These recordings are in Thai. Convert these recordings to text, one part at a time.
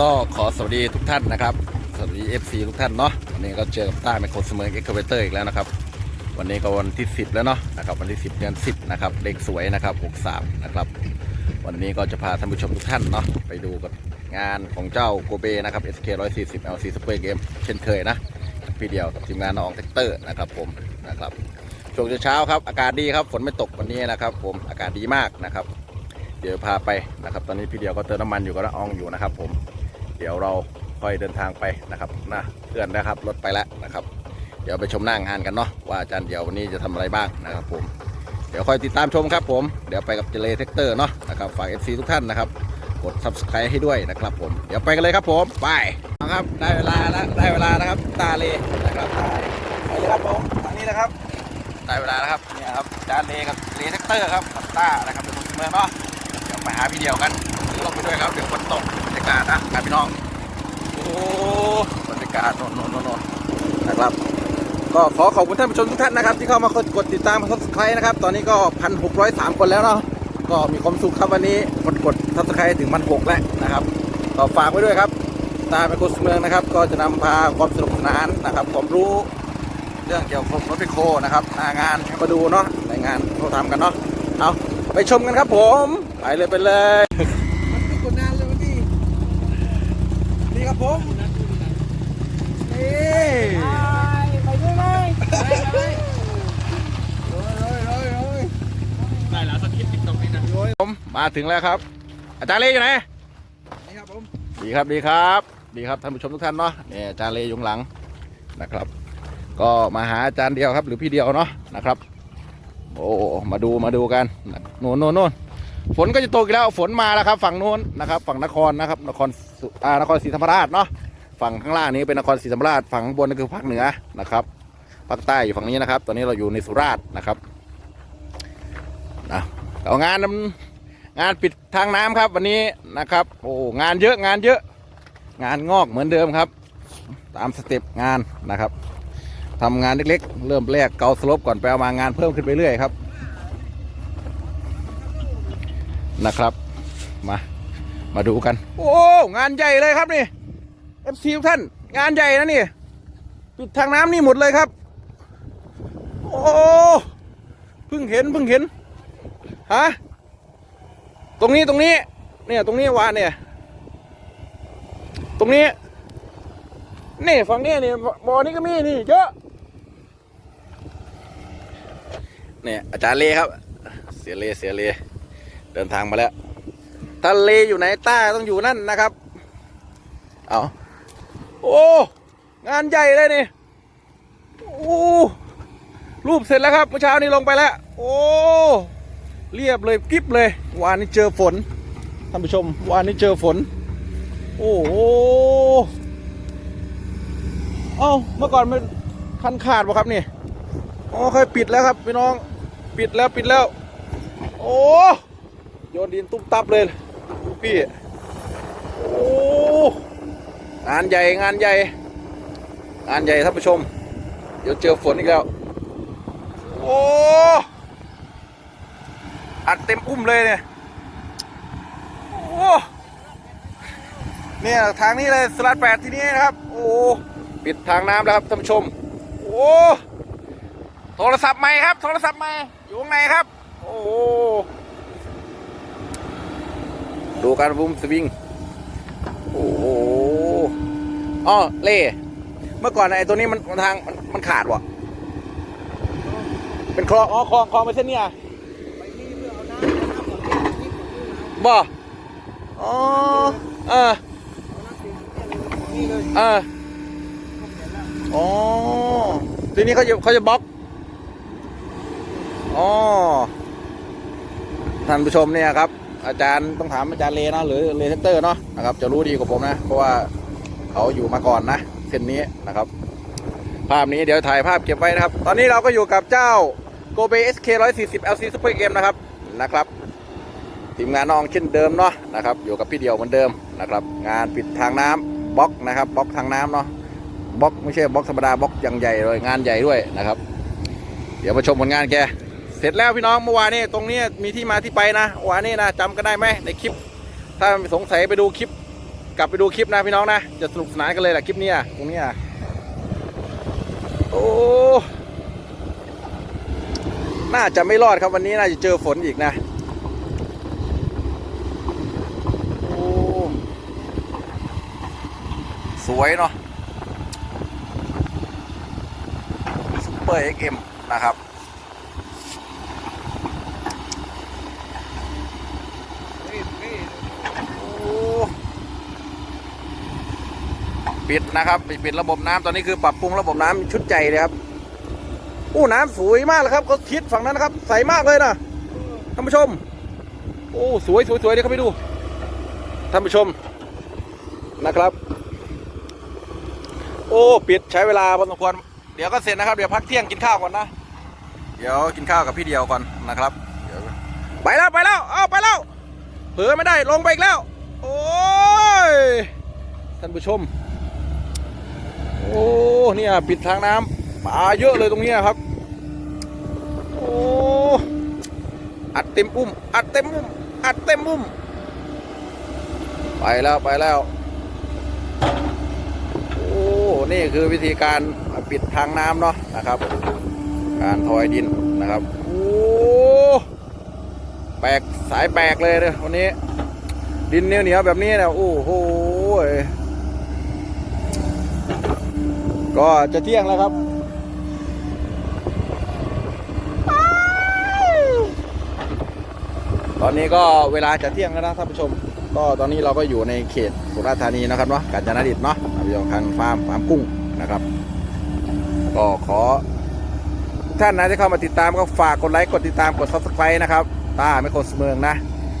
ก็ขอสวัสดีทุกท่านนะครับ สวัสดี FC ทุกท่านเนาะวันนี้ก็เจอกับต้าไมโครเสมอเอ็กซ์เวเตอร์อีกแล้วนะครับ วันนี้ก็วันที่ 10 แล้วเนาะนะครับวันที่ 10 เดือน 10 นะครับเลขสวยนะครับ 63 นะครับ วันนี้ก็จะพาท่านผู้ชมทุกท่านเนาะไปดูกับงานของเจ้าโกเบนะครับ SK 140 LC Super Game เช่นเคยนะพี่เดียวกับทีมงานน้องแท็กเตอร์นะครับผมนะครับช่วงเช้าครับอากาศดีครับฝนไม่ตกวันนี้นะครับผมอากาศดีมากนะครับ เดี๋ยวพาไปนะครับ ตอนนี้พี่เดียวก็เติมน้ำมันอยู่กับน้าอองอยู่นะครับผม เดี๋ยวเราค่อยเดินทางไปนะครับนะเพื่อนนะครับรถไปแล้วนะครับ เดี๋ยวไปชมหน้างานกันเนาะว่าอาจารย์เดี๋ยววันนี้จะทำอะไรบ้างนะครับผมเดี๋ยวค่อยติดตามชมครับผมเดี๋ยวไปกับเจเลเทคเตอร์เนาะนะครับฝาก FC ทุกท่านนะครับกด subscribe ให้ด้วยนะครับผมเดี๋ยวไปกันเลยครับผมไปครับได้เวลาแล้วได้เวลานะครับตาเลนะครับตาเลไปเลยครับผมทางนี้นะครับได้เวลาแล้วครับเนี่ยครับอาจารย์เลกับเลเทคเตอร์ครับกับต้านะครับเป็นคนเมืองเนาะเดี๋ยวไปหาพี่เดียวกันลงไปด้วยครับเดี๋ยวฝนตกากาศนะครับพี่น้อง โอ้บรรยากาศนนนนโนนโน่นะครับ ก็ขอขอบคุณท่านผู้ชมทุกท่านนะครับ ที่เข้ามากดกดติดตามซับสไครต์นะครับ ตอนนี้ก็พันหกร้อยสามคนแล้วเนาะ ก็มีความสุขครับวันนี้กดกดซับสไครต์ถึงพันหกแล้วนะครับก็ฝากไว้ด้วยครับ ตามไปกดเมืองนะครับ ก็จะนำพาความสนุกสนานนะครับความรู้เรื่องเกี่ยวกับรถไฟโคนะครับหน้างานมาดูเนาะในงานเขาทำกันเนาะเอาไปชมกันครับผม ไปเลยไปเลย กดนานเลยวันนี้นี่ ครับผมนี่ไปด้วยเลยไปเลยโอ้ยโอ้ยโอ้ยโอ้ยได้แล้วสคริปต์ติ๊กต็อกนี่นะผมมาถึงแล้วครับ อาจารย์เล่อยู่ไหนนี่ครับผมดีครับดีครับดีครับท่านผู้ชมทุกท่านเนาะเนี่ยอาจารย์เล่อยู่ข้างหลังนะครับ ก็มาหาอาจารย์เดียวครับ หรือพี่เดียวเนาะนะครับ โอ้มาดูมาดูกันโน่นโน่นโน่น ฝนก็จะตกอีกแล้วฝนมาแล้วครับ ฝั่งโน้นนะครับ ฝั่งนครนะครับ นครอ่านครศรีธรรมราชเนาะฝั่งข้างล่างนี้เป็นนครศรีธรรมราชฝั่งข้างบนนั่นคือภาคเหนือนะครับภาคใต้อยู่ฝั่งนี้นะครับ ตอนนี้เราอยู่ในสุราษฎร์นะครับนะเอางานงานปิดทางน้ำครับ วันนี้นะครับ โอ้งานเยอะงานเยอะ งานงอกเหมือนเดิมครับ ตามสเต็ปงานนะครับทำงานเล็กๆ เริ่มแรกเกาสลบก่อนไปเอามางานเพิ่มขึ้นไปเรื่อยครับ นะครับมามาดูกัน โอ้ งานใหญ่เลยครับนี่เอฟซีทุกท่าน งานใหญ่นะนี่ปิดทางน้ำนี่หมดเลยครับ โอ้เพิ่งเห็นเพิ่งเห็นฮะตรงนี้ตรงนี้เนี่ยตรงนี้วานเนี่ย ตรงนี้นี่ฝั่งนี้นี่บ่อนี้ก็มีนี่เยอะเนี่ยอาจารย์เลครับ เสียเลเสียเล เดินทางมาแล้ว ทะเลอยู่ไหนใต้ต้องอยู่นั่นนะครับ เอาโอ้ งานใหญ่เลยนี่ โอ้ รูปเสร็จแล้วครับ เมื่อเช้านี้ลงไปแล้ว โอ้ เรียบเลยกิ๊บเลย วานนี้เจอฝน ท่านผู้ชม วานนี้เจอฝน โอ้โหเอ้า เมื่อก่อนมันคันขาดป่ะครับนี่ อ๋อเคยปิดแล้วครับพี่น้อง ปิดแล้วปิดแล้ว โอ้ โยนดินตุ้มตับเลยลูกพี่ โอ้งานใหญ่งานใหญ่ งานใหญ่ท่านผู้ชม เดี๋ยวเจอฝนอีกแล้ว โอ้อัดเต็มอุ้มเลยเนี่ยโอ้เนี่ยทางนี้เลยสลัดแปดที่นี่นะครับ โอ้ปิดทางน้ำแล้วครับท่านผู้ชม โอ้โทรศัพท์ใหม่ครับ โทรศัพท์ใหม่อยู่ข้างในครับ โอ้ ดูการบุ้มสวิง โอ้โหอ๋อเล่ เมื่อก่อนไอ้ตัวนี้มันทางมันมันขาดวะเป็นคลอง อ๋อคลองคลองไปเส้นเนี้ยไปนี่เพื่อเอาน้ำน้ำก่อนที่ที่ผมดูนะบ่อ๋อเออเอาน้ำเปลี่ยนนี่เลยเออผมเห็นแล้วอ๋อทีนี้เขาจะเขาจะบล็อก อ๋อท่านผู้ชมเนี่ยครับ อาจารย์ต้องถามอาจารย์เลนะหรือเลเซกเตอร์เนาะนะครับจะรู้ดีกว่าผมนะ เพราะว่าเขาอยู่มาก่อนนะเส้นนี้นะครับ ภาพนี้เดี๋ยวถ่ายภาพเก็บไว้นะครับ ตอนนี้เราก็อยู่กับเจ้า g o b e SK 140 LC Super Game นะครับนะครับทีมงานน้องเช่นเดิมเนาะนะครับอยู่กับพี่เดียวเหมือนเดิมนะครับ งานปิดทางน้ำบล็อกนะครับบล็อกทางน้ำเนาะบล็อกไม่ใช่บล็อกธรรมดาบล็อกอย่างใหญ่เลยงานใหญ่ด้วยนะครับ เดี๋ยวมาชมผลงานแก เสร็จแล้วพี่น้องเมื่อวานนี้ตรงนี้มีที่มาที่ไปนะวานนี้นะจำกันได้ไหมในคลิป ถ้าสงสัยไปดูคลิป กลับไปดูคลิปนะพี่น้องนะจะสนุกสนานกันเลยแหละคลิปนี้ตรงนี้โอ้น่าจะไม่รอดครับวันนี้น่าจะเจอฝนอีกนะโอ้สวยเนาะซุปเปอร์เอ็กเอ็มนะครับ โอ้ ปิดนะครับปิดปิดระบบน้ำตอนนี้คือปรับปรุงระบบน้ำชุดใจเลยครับอู้น้ำสวยมากเลยครับเขาทิศฝั่งนั้นนะครับใสมากเลยนะท่านผู้ชมโอ้สวยสวยสวยเดี๋ยวเข้าไปดูท่านผู้ชมนะครับ โอ้ปิดใช้เวลาพอสมควรเดี๋ยวก็เสร็จนะครับเดี๋ยวพักเที่ยงกินข้าวก่อนนะเดี๋ยวกินข้าวกับพี่เดียวก่อนนะครับไปแล้วไปแล้วเอาไปแล้วเผลอไม่ได้ลงไปอีกแล้ว โอ้ยท่านผู้ชม โอ้เนี่ยปิดทางน้ำปลาเยอะเลยตรงนี้ครับ โอ้อัดเต็มอุ้มอัดเต็มอุ้มอัดเต็มอุ้มไปแล้วไปแล้ว โอ้นี่คือวิธีการปิดทางน้ำเนาะนะครับ การทอยดินนะครับโอ้แปลกสายแปลกเลยเลยวันนี้ ดินเหนียวเหนียวๆแบบนี้นะโอ้โห ก็จะเที่ยงแล้วครับ ตอนนี้ก็เวลาจะเที่ยงแล้วนะท่านผู้ชม ก็ตอนนี้เราก็อยู่ในเขตสุราษฎร์ธานีนะครับเนาะกาญจนดิตเนาะอยู่ทางฟาร์มฟาร์มกุ้งนะครับ ก็ขอท่านนะที่เข้ามาติดตามก็ฝากกดไลค์กดติดตามกด subscribe นะครับต้าไม่โกนสเมืองนะ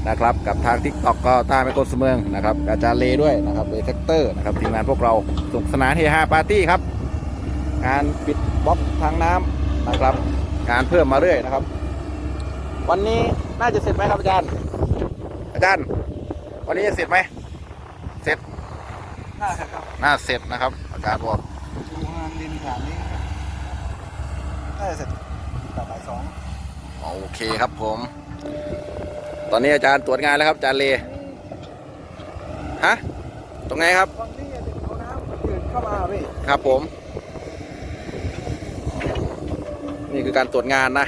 นะครับกับทาง Tik t o k ก็ต้าไม่โกนสเมืองนะครับอาจารย์เลด้วยนะครับเลเซกเตอร์นะครับทีมงานพวกเราสนุกสนานเฮฮาปาร์ตี้ครับ งานปิดบล็อกทางน้ำนะครับ งานเพิ่มมาเรื่อยนะครับ วันนี้น่าจะเสร็จไหมครับอาจารย์ อาจารย์ วันนี้จะเสร็จไหมเสร็จน่าจะครับน่าเสร็จนะครับ อาจารย์บอกดูงานดินฐานนี้น่าจะเสร็จแบบบ่ายสองโอเคครับผม ตอนนี้อาจารย์ตรวจงานแล้วครับอาจารย์เลฮะตรงไหนครับตอนนี้เด็กเอาน้ำจืดเข้ามาพี่ครับผม นี่คือการตรวจงานนะ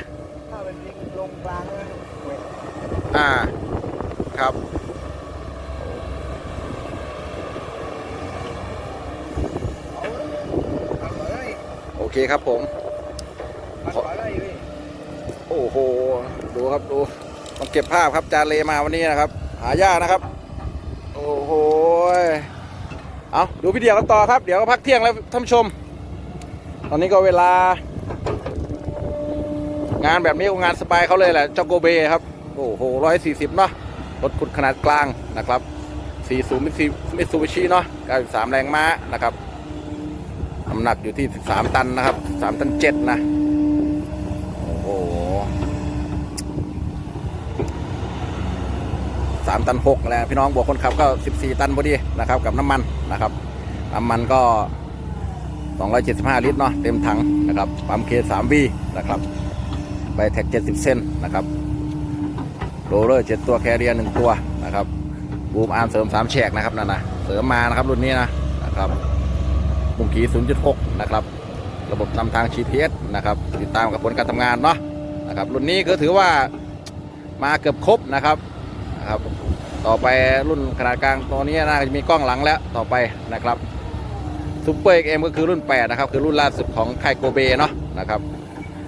ถ้าเป็นดินลงกลางเลยเวทอ่าครับโอเคครับผมโอ้โหดูครับดูต้องเก็บภาพครับจานเลมาวันนี้นะครับ หายากนะครับ โอ้โหเอาดูพี่เดียวกันต่อครับ เดี๋ยวก็พักเที่ยงแล้วท่านชม ตอนนี้ก็เวลา งานแบบนี้งานสบายเขาเลยแหละจอโกเบครับ โอ้โหร้อยสี่สิบเนาะรถขุดขนาดกลางนะครับสี่สูมิซิมิซูบิชิเนาะ93แรงม้านะครับน้ำหนักอยู่ที่13ตันนะครับ3ตัน7นะโอ้โหสามตันหกแล้วพี่น้องบวกคนขับก็สิบสี่ตันพอดีนะครับ กับน้ำมันนะครับน้ำมันก็สองร้อยเจ็ดสิบห้าลิตรเนาะเต็มถังนะครับปั๊มเคสามวีนะครับ ใบแท็กเจ็ดสิบเซนนะครับโรลเลอร์เจ็ดตัวแคเรียหนึ่งตัวนะครับบูมอาร์มเสริมสามแฉกนะครับนั่นนะเสริมมานะครับรุ่นนี้นะนะครับมุงกีศูนย์จุดหกนะครับ ระบบนำทาง GPS นะครับติดตามกับผลการทำงานเนาะนะครับรุ่นนี้ก็ถือว่ามาเกือบครบนะครับนะครับ ต่อไปรุ่นขนาดกลางตัวนี้น่าจะมีกล้องหลังแล้วต่อไปนะครับซูเปอร์เอ็มก็คือรุ่น 8 นะครับ คือรุ่นล่าสุดของไคโกเบเนาะนะครับ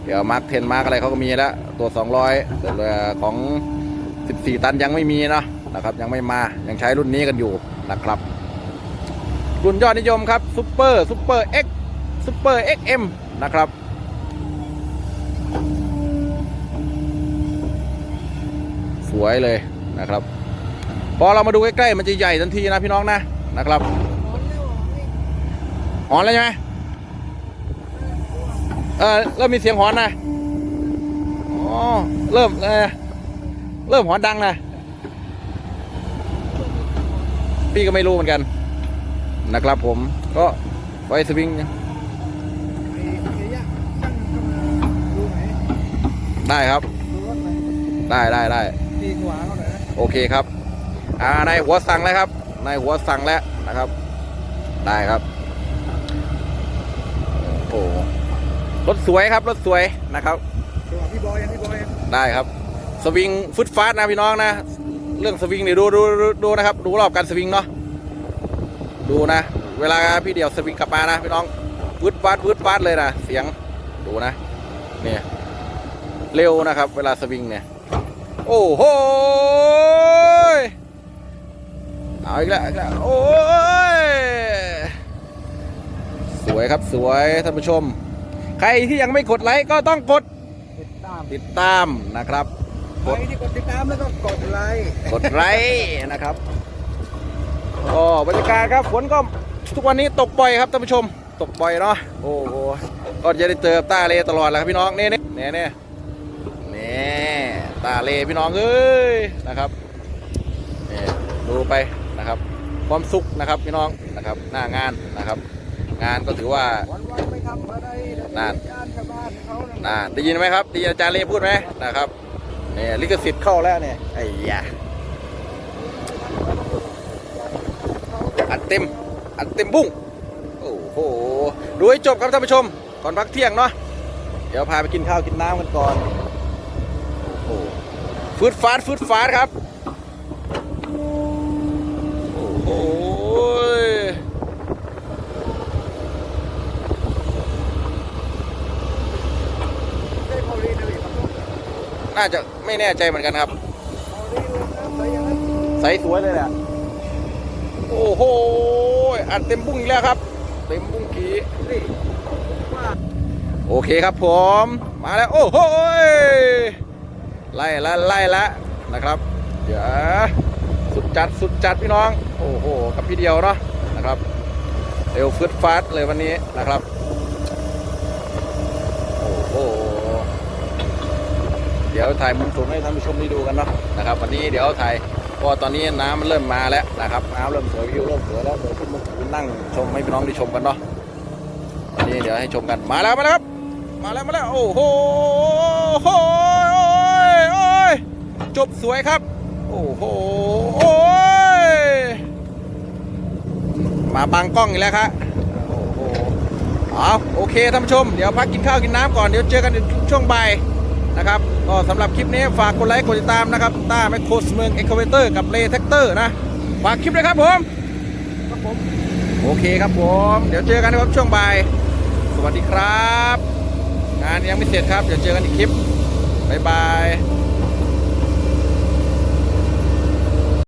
เดี๋ยวมาร์คเทนมาร์กอะไรเขาก็มีแล้วตัว200แต่ของ 14 ตันยังไม่มีเนาะนะครับ ยังไม่มายังใช้รุ่นนี้กันอยู่นะครับ รุ่นยอดนิยมครับซูเปอร์ซูเปอร์เอ็กซูเปอร์ XM นะครับสวยเลยนะครับ พอเรามาดูใกล้ๆมันจะใหญ่ทันทีนะพี่น้องนะนะครับหอนแล้วใช่ไหม เออเริ่มมีเสียงหอนนะอ๋อเริ่มเออเริ่มหอนดังนะพี่ก็ไม่รู้เหมือนกัน นะครับผมก็ไว้สวิงได้ครับไหนได้ได้ได้โอเคครับ อ่าในหัวสั่งเลยครับนายหัวสั่งแล้วนะครับ ได้ครับโอ้โห รถสวยครับรถสวยนะครับพี่บอยพี่บอยได้ครับ สวิงฟุตฟาสนะพี่น้องนะ เรื่องสวิงเนี่ดูดูดูดูนะครับ ดูรอบการสวิงเนาะดูนะ เวลาพี่เดี่ยวสวิงกลับมานะพี่น้องวืดฟาดวืดฟาดเลยนะเสียงดูนะเนี่ยเร็วนะครับ เวลาสวิงเนี่ยโอ้โหเอาอีกแล้วอีกแล้วโอ้ยสวยครับสวยท่านผู้ชม ใครที่ยังไม่กดไลค์ก็ต้องกดติดตามติดตามนะครับใครที่กดติดตามแล้วก็กดไลค์กดไลค์นะครับก็บรรยากาศครับฝนก็ทุกวันนี้ตกบ่อยครับท่านผู้ชม ตกบ่อยเนาะโอ้โหก็จะได้เจอตาเลตลอดแหละครับพี่น้องนี่นี่นี่นี่นี่ตาเลพี่น้องเอ้ยนะครับนี่ดูไปนะครับ ความสุขนะครับพี่น้องนะครับหน้างานนะครับ งานก็ถือว่า วันวันๆไม่ทำอะไรแล้ว นั่นงานนานได้ยินไหมครับได้ยินอาจารย์เลพูดไหมนะครับเนี่ยลิขสิทธิ์เข้าแล้วเนี่ยไอ้ยาอัดเต็มอัดเต็มบุ้งโอ้โหดูให้จบครับท่านผู้ชมก่อนพักเที่ยงเนาะเดี๋ยวพาไปกินข้าวกินน้ำกันก่อนโอ้โหฟืดฟาดฟืดฟาดครับโอ้โห ได้พอดีเลยครับ น่าจะไม่แน่ใจเหมือนกันครับพอดีเลยนะใส่ยังไงใสสวยเลยแหละโอ้โหอัดเต็มบุ้งอีกแล้วครับ เต็มบุ้งกีนี่ว่าโอเคครับผม มาแล้ว โอ้โหยไล่ละไล่ละนะครับเดี๋ยวสุดจัดสุดจัดพี่น้อง โอ้โห กับพี่เดียวเนาะนะครับเร็วฟึดฟาดเลยวันนี้นะครับ โอ้โห เดี๋ยวถ่ายมุมสูงให้ท่านผู้ชมได้ดูกันเนาะนะครับวันนี้เดี๋ยวถ่ายเพราะตอนนี้น้ำมันเริ่มมาแล้วนะครับน้ำเริ่มสวยวิวเริ่มสวยแล้วเดี๋ยวขึ้นมานั่งชมให้พี่น้องได้ชมกันเนาะวันนี้เดี๋ยวให้ชมกันมาแล้วมาแล้วครับ มาแล้วมาแล้วโอ้โหโอ้ยโอ้ยจบสวยครับ โอ้โหโอ้ยมาบังกล้องอีกแล้วครับโอ้โหเอาโอเคท่านผู้ชมเดี๋ยวพักกินข้าวกินน้ำก่อนเดี๋ยวเจอกันในช่วงบ่ายนะครับ ก็สำหรับคลิปนี้ฝากกดไลค์กดติดตามนะครับต้าแมคโครสเมืองเอ็กเคเวเตอร์กับเลเท็กเตอร์นะฝากคลิปเลยครับผมครับผมโอเคครับผม เดี๋ยวเจอกันนะครับช่วงบ่าย สวัสดีครับ งานยังไม่เสร็จครับ เดี๋ยวเจอกันอีกคลิปบ๊ายบาย